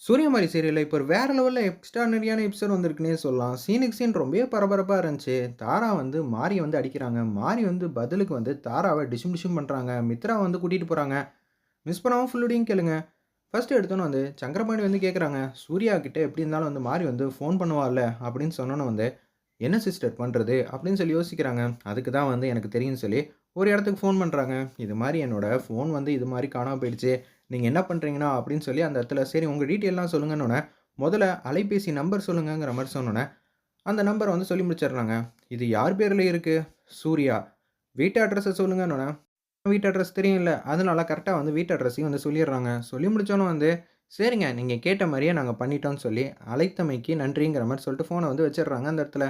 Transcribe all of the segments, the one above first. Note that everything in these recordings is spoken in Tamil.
சூரியமாரி சீரியலில் இப்போ வேறு வேற லெவல்ல எக்ஸ்ட்ரார்டினரியான எபிசோட் வந்திருக்குன்னே சொல்லலாம். சீனுக்கு சீன் ரொம்பவே பரபரப்பாக இருந்துச்சு. தாரா வந்து மாரி வந்து அடிக்கிறாங்க. மாரி வந்து பதிலுக்கு வந்து தாராவை டிஷும் டிஷும் பண்ணுறாங்க மித்ரா வந்து கூட்டிகிட்டு போகிறாங்க மிஸ் பண்ணாமல் ஃபுல்லுடையும் கேளுங்க. ஃபர்ஸ்ட் எடுத்தோன்னே வந்து சங்கரபாணி வந்து கேட்குறாங்க. சூர்யா கிட்டே எப்படி இருந்தாலும் வந்து மாரி வந்து ஃபோன் பண்ணுவார்ல அப்படின்னு சொன்னோன்னே வந்து, "என்ன சிஸ்டர் பண்ணுறது அப்படின்னு சொல்லி யோசிக்கிறாங்க. அதுக்கு தான் வந்து எனக்கு தெரியும்னு சொல்லி ஒரு இடத்துக்கு ஃபோன் பண்ணுறாங்க இது மாதிரி என்னோட ஃபோன் வந்து இது மாதிரி காணாமல் போயிடுச்சு. நீங்கள் என்ன பண்ணுறீங்கன்னா அப்படின்னு சொல்லி அந்த இடத்துல சரி உங்கள் டீட்டெயில்லாம் சொல்லுங்கன்னொன்னே முதல்ல அலைபேசி நம்பர் சொல்லுங்கங்கிற மாதிரி சொன்னோன்னே அந்த நம்பரை வந்து சொல்லி முடிச்சிடுறாங்க. இது யார் பேரில் இருக்குது சூர்யா. வீட்டு அட்ரஸை சொல்லுங்கன்னொன்னே வீட்டு அட்ரஸ் தெரியும்ல. அதனால கரெக்டாக வந்து வீட்டு அட்ரஸையும் வந்து சொல்லிடுறாங்க. சொல்லி முடித்தோன்னே வந்து, சரிங்க நீங்கள் கேட்ட மாதிரியே நாங்கள் பண்ணிட்டோம்னு சொல்லி, அழைத்தமைக்கு நன்றிங்கிற மாதிரி சொல்லிட்டு ஃபோனை வந்து வச்சிடுறாங்க அந்த இடத்துல.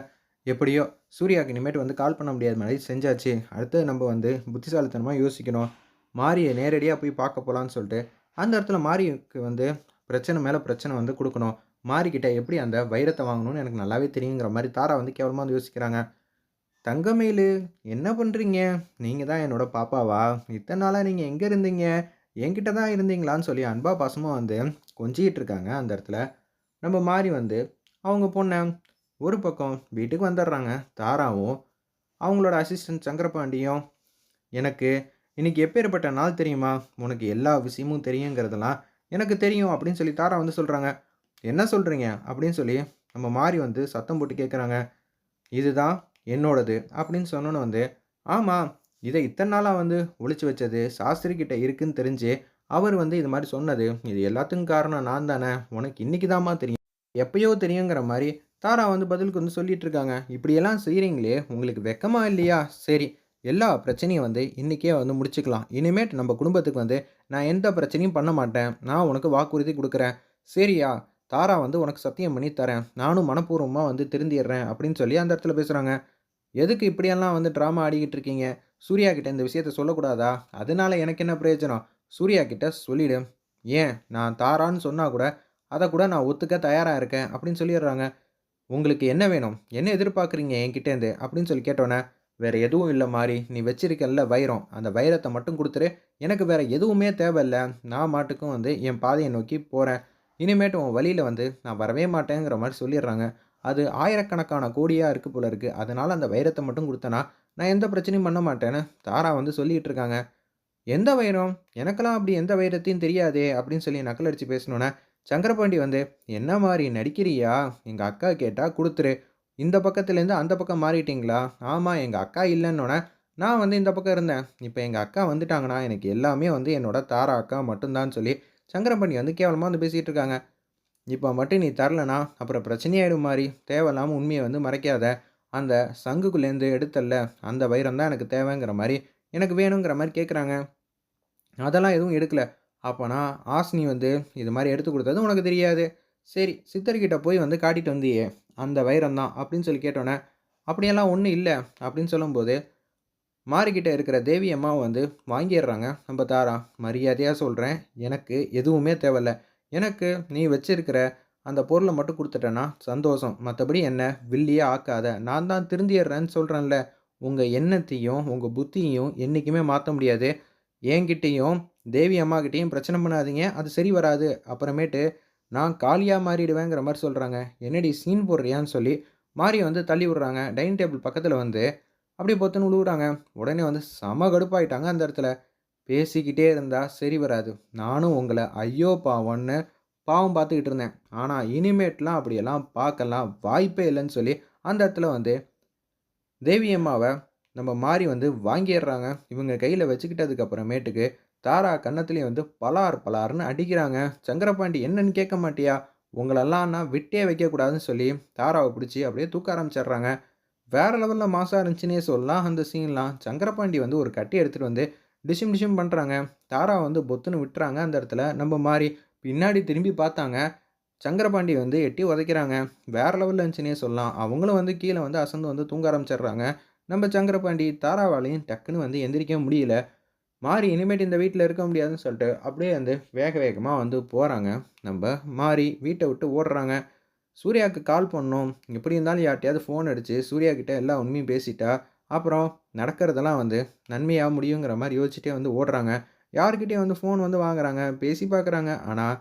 எப்படியோ சூர்யாவுக்கு இனிமேட்டு வந்து கால் பண்ண முடியாத மாதிரி செஞ்சாச்சு. அடுத்து நம்ம வந்து புத்திசாலித்தனமாக யோசிக்கணும். மாரியை நேரடியாக போய் பார்க்க போகலான்னு சொல்லிட்டு, அந்த இடத்துல மாரிக்கு வந்து பிரச்சனை மேலே பிரச்சனை வந்து கொடுக்கணும் மாரிக்கிட்ட எப்படி அந்த வைரத்தை வாங்கணும்னு எனக்கு நல்லாவே தெரியுங்கிற மாதிரி தாரா வந்து கேவலமாக வந்து யோசிக்கிறாங்க. "தங்கமயிலு என்ன பண்ணுறீங்க நீங்கள் தான் என்னோட பாப்பாவா? இத்தனை நாளாக நீங்கள் எங்கே இருந்தீங்க? என்கிட்ட தான் இருந்தீங்களான்னு?" சொல்லி அன்பா பாசமாக வந்து கொஞ்சிக்கிட்டு இருக்காங்க அந்த இடத்துல. நம்ம மாறி வந்து அவங்க பொண்ண ஒரு பக்கம் வீட்டுக்கு வந்துடுறாங்க. தாராவும், அவங்களோட அசிஸ்டன்ட் சங்கரபாண்டியும், "எனக்கு இன்றைக்கி எப்பேர்ப்பட்ட நாள் தெரியுமா? உனக்கு எல்லா விஷயமும் தெரியுங்கிறதெல்லாம் எனக்கு தெரியும்." அப்படின்னு சொல்லி தாரா வந்து சொல்கிறாங்க "என்ன சொல்கிறீங்க அப்படின்னு சொல்லி நம்ம மாறி வந்து சத்தம் போட்டு கேட்குறாங்க. "இதுதான் என்னோடது." அப்படின்னு சொன்னோன்னு வந்து, ஆமாம் இதை இத்தனை நாளாக வந்து ஒழிச்சு வச்சது சாஸ்திரி கிட்ட இருக்குன்னு தெரிஞ்சு, அவர் வந்து இது மாதிரி சொன்னது. இது எல்லாத்துக்கும் காரணம் நான் தானே. உனக்கு இன்றைக்கி தாம்மா தெரியும். எப்பயோ தெரியுங்கிற மாதிரி தாரா வந்து பதிலுக்கு வந்து சொல்லிட்டு இருக்காங்க. இப்படியெல்லாம் செய்கிறீங்களே உங்களுக்கு வெக்கமாக இல்லையா? சரி எல்லா பிரச்சனையும் வந்து இன்றைக்கே வந்து முடிச்சுக்கலாம். இனிமேட்டு நம்ம குடும்பத்துக்கு வந்து நான் எந்த பிரச்சனையும் பண்ண மாட்டேன். நான் உனக்கு வாக்குறுதி கொடுக்குறேன் சரியா? தாரா வந்து உனக்கு சத்தியம் பண்ணி தரேன். நானும் மனப்பூர்வமாக வந்து திருந்திடுறேன்." அப்படின்னு சொல்லி அந்த இடத்துல பேசுகிறாங்க "எதுக்கு இப்படியெல்லாம் வந்து ட்ராமா ஆடிக்கிட்டு இருக்கீங்க? சூர்யா கிட்ட இந்த விஷயத்த சொல்லக்கூடாதா? அதனால எனக்கு என்ன பிரயோஜனம்? சூர்யா கிட்ட சொல்லிடு. ஏன் நான் தாரான்னு சொன்னால் கூட, அதை கூட நான் ஒத்துக்க தயாராக இருக்கேன்." அப்படின்னு சொல்லிடுறாங்க. "உங்களுக்கு என்ன வேணும்? என்ன எதிர்பார்க்குறீங்க என்கிட்டேருந்து?" அப்படின்னு சொல்லி கேட்டோன்னே "வேற எதுவும் இல்லை மாதிரி நீ வச்சிருக்கல்ல வைரம். அந்த வைரத்தை மட்டும் கொடுத்துரு எனக்கு வேற எதுவுமே தேவையில்லை நான் மாட்டுக்கும் வந்து என் பாதையை நோக்கி போகிறேன் இனிமேட்டு உன் வழியில் வந்து நான் வரவே மாட்டேங்கிற மாதிரி சொல்லிடுறாங்க. அது ஆயிரக்கணக்கான கோடியாக இருக்குது போல இருக்குது அதனால் அந்த வைரத்தை மட்டும் குடுத்தேன்னா, நான் எந்த பிரச்சனையும் பண்ண மாட்டேன்னு தாரா வந்து சொல்லிகிட்டு இருக்காங்க. "எந்த வைரம்? எனக்கெல்லாம் அப்படி எந்த வைரத்தையும் தெரியாதே!" அப்படின்னு சொல்லி நக்கல் அடித்து பேசினோனே, சங்கரபாண்டி வந்து, "என்ன மாதிரி நடிக்கிறியா? எங்கள் அக்கா கேட்டால் கொடுத்துரு இந்த பக்கத்துலேருந்து அந்த பக்கம் மாறிட்டீங்களா?" ஆமாம் எங்கள் அக்கா இல்லைன்னொன்னே நான் வந்து இந்த பக்கம் இருந்தேன். இப்போ எங்கள் அக்கா வந்துட்டாங்கன்னா, எனக்கு எல்லாமே வந்து என்னோட தாரா அக்கா மட்டும்தான் சொல்லி சங்கரம்பண்ணி வந்து கேவலமாக வந்து பேசிகிட்டு இருக்காங்க. இப்போ மட்டும் நீ தரலன்னா, அப்புறம் பிரச்சனையாயிடும் மாதிரி தேவையில்லாமல் உண்மையை வந்து மறைக்காத. அந்த சங்குக்குள்ளேருந்து எடுத்தல்ல, அந்த வைரம் தான் எனக்கு தேவைங்கிற மாதிரி எனக்கு வேணுங்கிற மாதிரி கேட்குறாங்க." "அதெல்லாம் எதுவும் எடுக்கல. அப்போனா ஆசினி வந்து இது மாதிரி எடுத்து கொடுத்தது உனக்கு தெரியாது. சரி சித்தர்கிட்ட போய் வந்து காட்டிட்டு வந்தியே, அந்த வைரம் தான்." அப்படின்னு சொல்லி கேட்டோன்னே "அப்படியெல்லாம் ஒன்றும் இல்லை அப்படின்னு சொல்லும்போது, மாறிக்கிட்ட இருக்கிற தேவி அம்மாவ வந்து வாங்கிடுறாங்க நம்ம தாரா. மரியாதையாக சொல்கிறேன் எனக்கு எதுவுமே தேவையில்ல. எனக்கு நீ வச்சிருக்கிற அந்த பொருளை மட்டும் கொடுத்துட்டேன்னா சந்தோஷம். மற்றபடி என்ன வில்லியே ஆக்காத. நான் தான் திருந்திடுறேன்னு சொல்கிறேன்ல உங்கள் எண்ணத்தையும், உங்கள் புத்தியையும் என்றைக்குமே மாற்ற முடியாது. என்கிட்டேயும் தேவி அம்மாக்கிட்டேயும் பிரச்சனை பண்ணாதீங்க. அது சரி வராது. அப்புறமேட்டு நான் காலியாக மாறிடுவேங்கிற மாதிரி சொல்கிறாங்க "என்னடி சீன் போடுறியான்னு?" சொல்லி மாரியை வந்து தள்ளி விடுறாங்க. டைனிங் டேபிள் பக்கத்தில் வந்து அப்படியே பொத்துன்னு விழுவுறாங்க உடனே வந்து செம கடுப்பாயிட்டாங்க அந்த இடத்துல. "பேசிக்கிட்டே இருந்தால் சரி வராது. நானும் உங்களை ஐயோ பாவம்ன்னு பாவம் பார்த்துக்கிட்டு இருந்தேன். ஆனால் இனிமேட்லாம் அப்படியெல்லாம் பார்க்கலாம் வாய்ப்பே இல்லைன்னு சொல்லி அந்த இடத்துல வந்து தேவியம்மாவை நம்ம மாறி வந்து வாங்கிடுறாங்க. இவங்க கையில் வச்சுக்கிட்டதுக்கப்புறமேட்டுக்கு தாரா கன்னத்துலேயே வந்து பலார் பலார்னு அடிக்கிறாங்க. "சங்கரபாண்டி என்னன்னு கேட்க மாட்டியா? உங்களெல்லாம் நான் விட்டே வைக்கக்கூடாதுன்னு" சொல்லி தாராவை பிடிச்சி அப்படியே தூக்க ஆரம்பிச்சிடுறாங்க. வேறு லெவலில் மாசாக இருந்துச்சுன்னே சொல்லலாம் அந்த சீன்லாம். சங்கரபாண்டி வந்து ஒரு கட்டி எடுத்துகிட்டு வந்து டிஷிம் டிஷிம் பண்ணுறாங்க தாரா வந்து பொத்துன்னு விட்டுறாங்க அந்த இடத்துல. நம்ம மாதிரி பின்னாடி திரும்பி பார்த்தாங்க. சங்கரபாண்டி வந்து எட்டி உதைக்கிறாங்க. வேறு லெவலில் இருந்துச்சுன்னே சொல்லலாம். அவங்களும் வந்து கீழே வந்து அசந்து வந்து தூங்க ஆரம்பிச்சிடுறாங்க. நம்ம சங்கரபாண்டி தாராவாலையும் டக்குன்னு வந்து எந்திரிக்க முடியல. மாறி இனிமேட்டு இந்த வீட்டில் இருக்க முடியாதுன்னு சொல்லிட்டு, அப்படியே வந்து வேக வேகமாக வந்து போகிறாங்க நம்ம மாறி வீட்டை விட்டு ஓடுறாங்க. சூர்யாவுக்கு கால் பண்ணோம் எப்படி இருந்தாலும் யார்ட்டையாவது ஃபோன் அடித்து சூர்யா கிட்டே எல்லா உண்மையும் பேசிட்டா, அப்புறம் நடக்கிறதெல்லாம் வந்து நன்மையாக முடியுங்கிற மாதிரி யோசிச்சுட்டே வந்து ஓடுறாங்க. யார்கிட்டே வந்து ஃபோன் வந்து வாங்குறாங்க. பேசி பார்க்குறாங்க. ஆனால்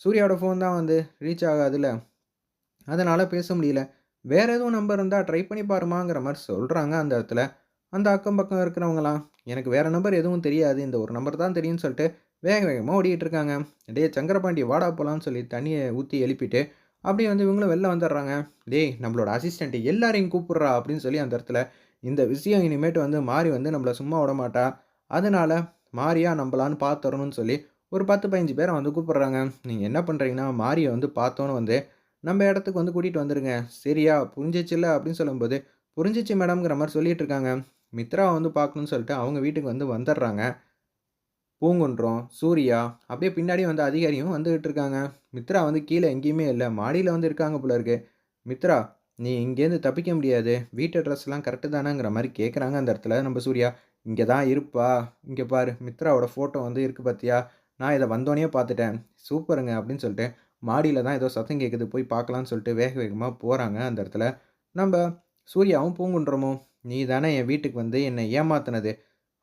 சூர்யாவோட ஃபோன் தான் வந்து ரீச் ஆகாதுல்ல. அதனால் பேச முடியல. வேறு எதுவும் நம்பர் இருந்தால் ட்ரை பண்ணி பாருமாங்கிற மாதிரி சொல்கிறாங்க அந்த இடத்துல. அந்த அக்கம் பக்கம் இருக்கிறவங்களாம் எனக்கு வேறு நம்பர் எதுவும் தெரியாது. இந்த ஒரு நம்பர் தான் தெரியும்னு சொல்லிட்டு வேக வேகமாக ஓடிக்கிட்டு இருக்காங்க. டேய் சங்கரபாண்டி வாடா போகலான்னு சொல்லி தண்ணியை ஊற்றி எழுப்பிட்டு, அப்படியே வந்து இவங்களும் வெளில வந்துடுறாங்க. டேய் நம்மளோட அசிஸ்டன்ட் எல்லாரையும் கூப்பிட்றா அப்படின்னு சொல்லி அந்த இடத்துல, இந்த விஷயம் இனிமேட்டு வந்து மாறி வந்து நம்மளை சும்மா விட மாட்டா அதனால மாரியா நம்பலான்னு பார்த்துறணும்னு சொல்லி ஒரு பத்து பதினஞ்சு பேரை வந்து கூப்பிட்றாங்க நீங்கள் என்ன பண்ணுறீங்கன்னா மாரியை வந்து பார்த்தோன்னு வந்து நம்ம இடத்துக்கு வந்து கூட்டிகிட்டு வந்துடுங்க சரியா? புரிஞ்சிச்சுல்ல அப்படின்னு சொல்லும்போது, புரிஞ்சிச்சு மேடம்ங்கிற மாதிரி சொல்லிகிட்டு இருக்காங்க. மித்ரா வந்து பார்க்கணும்னு சொல்லிட்டு அவங்க வீட்டுக்கு வந்து வந்துடுறாங்க. பூங்குன்றம், சூர்யா, அப்படியே பின்னாடி வந்து அதிகாரியும் வந்துகிட்டு இருக்காங்க. மித்ரா வந்து கீழே எங்கேயுமே இல்லை மாடியில் வந்து இருக்காங்க போல இருக்கு. மித்ரா, நீ இங்கேருந்து தப்பிக்க முடியாது. வீட்டு ட்ரெஸ்லாம் கரெக்ட்டு தானேங்கிற மாதிரி கேட்குறாங்க அந்த இடத்துல நம்ம சூர்யா. இங்கே தான் இருப்பா. இங்கே பாரு மித்ராவோட ஃபோட்டோ வந்து இருக்கு பார்த்தியா? நான் இதை வந்தோடனே பார்த்துட்டேன். சூப்பருங்க அப்படின்னு சொல்லிட்டு, மாடியில் தான் ஏதோ சத்தம் கேட்குது போய் பார்க்கலான்னு சொல்லிட்டு வேக வேகமாக போகிறாங்க அந்த இடத்துல. நம்ம சூர்யாவும் பூங்குன்றமும், நீ தானே என் வீட்டுக்கு வந்து என்னை ஏமாத்தினது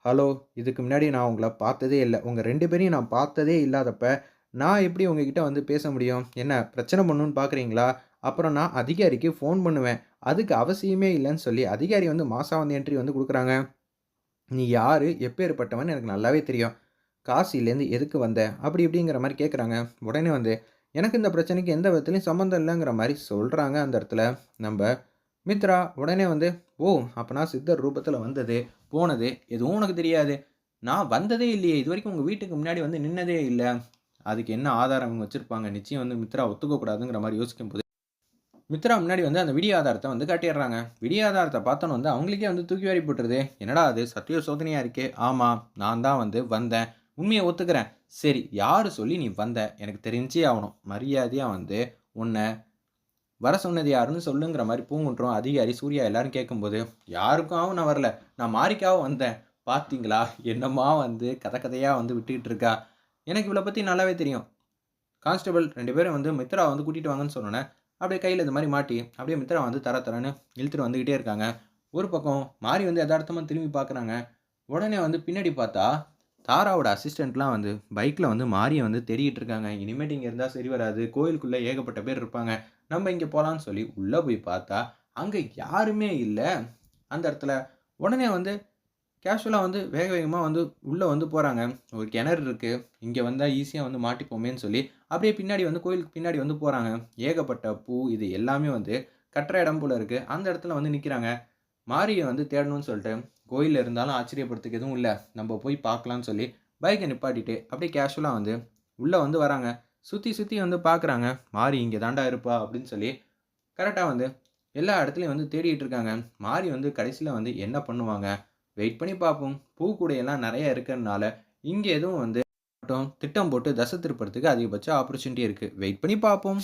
ஹலோ! இதுக்கு முன்னாடி நான் உங்களை பார்த்ததே இல்லை உங்கள் ரெண்டு பேரையும் நான் பார்த்ததே இல்லாதப்ப, நான் எப்படி உங்ககிட்ட வந்து பேச முடியும்? என்ன பிரச்சனை பண்ணுன்னு பார்க்குறீங்களா? அப்புறம் நான் அதிகாரிக்கு ஃபோன் பண்ணுவேன். அதுக்கு அவசியமே இல்லைன்னு சொல்லி அதிகாரி வந்து மாதம் வந்து என்ட்ரி வந்து கொடுக்குறாங்க நீ யார் எப்பேர்ப்பட்டவன்னு எனக்கு நல்லாவே தெரியும். காசிலேருந்து எதுக்கு வந்த? அப்படி இப்படிங்கிற மாதிரி கேட்குறாங்க. உடனே வந்து, எனக்கு இந்த பிரச்சனைக்கு எந்த விதத்துலையும் சம்மந்தம் இல்லைங்கிற மாதிரி சொல்கிறாங்க அந்த இடத்துல. நம்ம மித்ரா உடனே வந்து, ஓ! அப்போனா சித்தர் ரூபத்தில் வந்தது, போனது எதுவும் உனக்கு தெரியாது. நான் வந்ததே இல்லையே! இது வரைக்கும் உங்கள் வீட்டுக்கு முன்னாடி வந்து நின்னதே இல்லை அதுக்கு என்ன ஆதாரம் வச்சுருப்பாங்க நிச்சயம் வந்து மித்ரா ஒத்துக்கக்கூடாதுங்கிற மாதிரி யோசிக்கும் யோசிக்கும்போது, மித்ரா முன்னாடி வந்து அந்த விடிய ஆதாரத்தை வந்து காட்டிடுறாங்க. விடிய ஆதாரத்தை பார்த்தோன்னு வந்து அவங்களுக்கே வந்து தூக்கி வாரி போட்டுருது. என்னடா இது சத்திய சோதனையாக இருக்கே! ஆமாம் நான் தான் வந்து வந்தேன். உண்மையை ஒத்துக்கிறேன். சரி யார் சொல்லி நீ வந்த? எனக்கு தெரிஞ்சே ஆகணும் மரியாதையாக வந்து உன்னை வர சொன்னது யாருன்னு சொல்லுங்கிற மாதிரி பூங்குன்றம், அதிகாரி, சூர்யா எல்லாரும் கேட்கும்போது, யாருக்காகவும் நான் வரல. நான் மாறிக்காவும் வந்தேன். பார்த்தீங்களா? என்னம்மா வந்து கதை கதையாக வந்து விட்டுக்கிட்டு இருக்கா. எனக்கு இவளை பற்றி நல்லாவே தெரியும். கான்ஸ்டபிள் ரெண்டு பேரும் வந்து மித்ரா வந்து கூட்டிகிட்டு வாங்கன்னு சொன்னோனே, அப்படியே கையில் இந்த மாதிரி மாட்டி, அப்படியே மித்ரா வந்து தர தரன்னு இழுத்துட்டு வந்துக்கிட்டே இருக்காங்க. ஒரு பக்கம் மாரி வந்து யதார்த்தமாக திரும்பி பார்க்குறாங்க. உடனே வந்து பின்னாடி பார்த்தா, தாராவோட அசிஸ்டன்ட்லாம் வந்து பைக்கில் வந்து மாரியை வந்து தேடிக்கிட்டு இருக்காங்க. இனிமேட்டு இங்கே இருந்தால் சரி வராது. கோயிலுக்குள்ளே ஏகப்பட்ட பேர் இருப்பாங்க. நம்ம இங்கே போகலான்னு சொல்லி உள்ளே போய் பார்த்தா, அங்கே யாருமே இல்லை அந்த இடத்துல உடனே வந்து கேஷுவலாக வந்து வேக வேகமாக வந்து உள்ளே வந்து போகிறாங்க ஒரு கிணறு இருக்குது இங்கே வந்தால் ஈஸியாக வந்து மாட்டிப்போமேன்னு சொல்லி, அப்படியே பின்னாடி வந்து கோயிலுக்கு பின்னாடி வந்து போகிறாங்க ஏகப்பட்ட பூ இது எல்லாமே வந்து கட்டுற இடம் போல் இருக்குது அந்த இடத்துல வந்து நிற்கிறாங்க மாரியை வந்து தேடணும்னு சொல்லிட்டு, கோயிலில் இருந்தாலும் ஆச்சரியப்படுறதுக்கு எதுவும் இல்லை நம்ம போய் பார்க்கலான்னு சொல்லி பைக்கை நிப்பாட்டிட்டு, அப்படியே கேஷுவலாக வந்து உள்ளே வந்து வராங்க. சுற்றி சுற்றி வந்து பார்க்குறாங்க. மாறி இங்கே தாண்டா இருப்பா அப்படின்னு சொல்லி, கரெக்டாக வந்து எல்லா இடத்துலையும் வந்து தேடிட்டு இருக்காங்க. மாறி வந்து கடைசியில் வந்து என்ன பண்ணுவாங்க? வெயிட் பண்ணி பார்ப்போம். பூ கூடையெல்லாம் நெறைய இருக்கிறனால, இங்கே எதுவும் வந்து மட்டும் திட்டம் போட்டு தசை திருப்பறதுக்கு அதிகபட்ச ஆப்பர்ச்சுனிட்டி இருக்குது வெயிட் பண்ணி பார்ப்போம்.